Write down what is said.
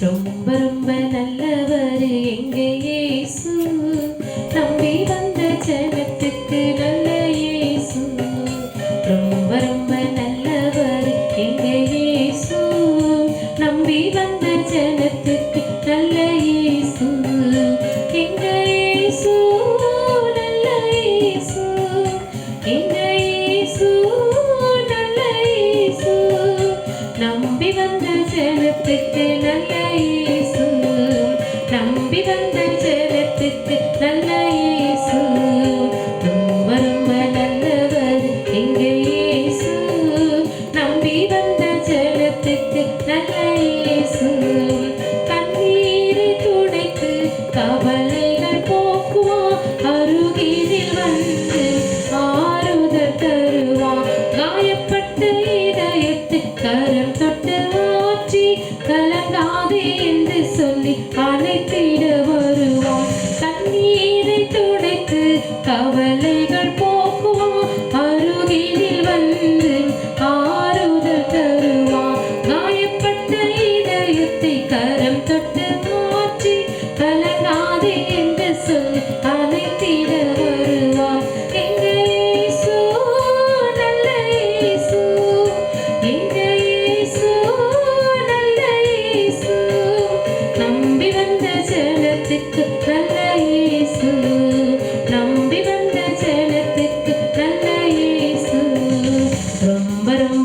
ரொம்ப ரொம்ப நல்லவர் எங்க இயேசு? நம்பி வந்த ஜனத்துக்கு நல்ல இயேசு. ரொம்ப ரொம்ப நல்லவர் எங்க இயேசு? நம்பி வந்த ஜனத்துக்கு நல்ல இயேசு. எங்க இயேசு? நல்ல இயேசு. எங்க இயேசு? நம்பி வந்த ஜனத்துக்கு நல்ல இயேசு. ரொம்ப ரொம்ப நல்லவர் எங்க இயேசு. நம்பி வந்த ஜனத்துக்கு நல்ல இயேசு. கண்ணீரை துடைத்து கவலைகள் போக்குவான். அருகில் வந்து ஆறுதல் தருவான். காயப்பட்ட இதயத்து கரம் தொட்டு துடைத்து ரொம்ப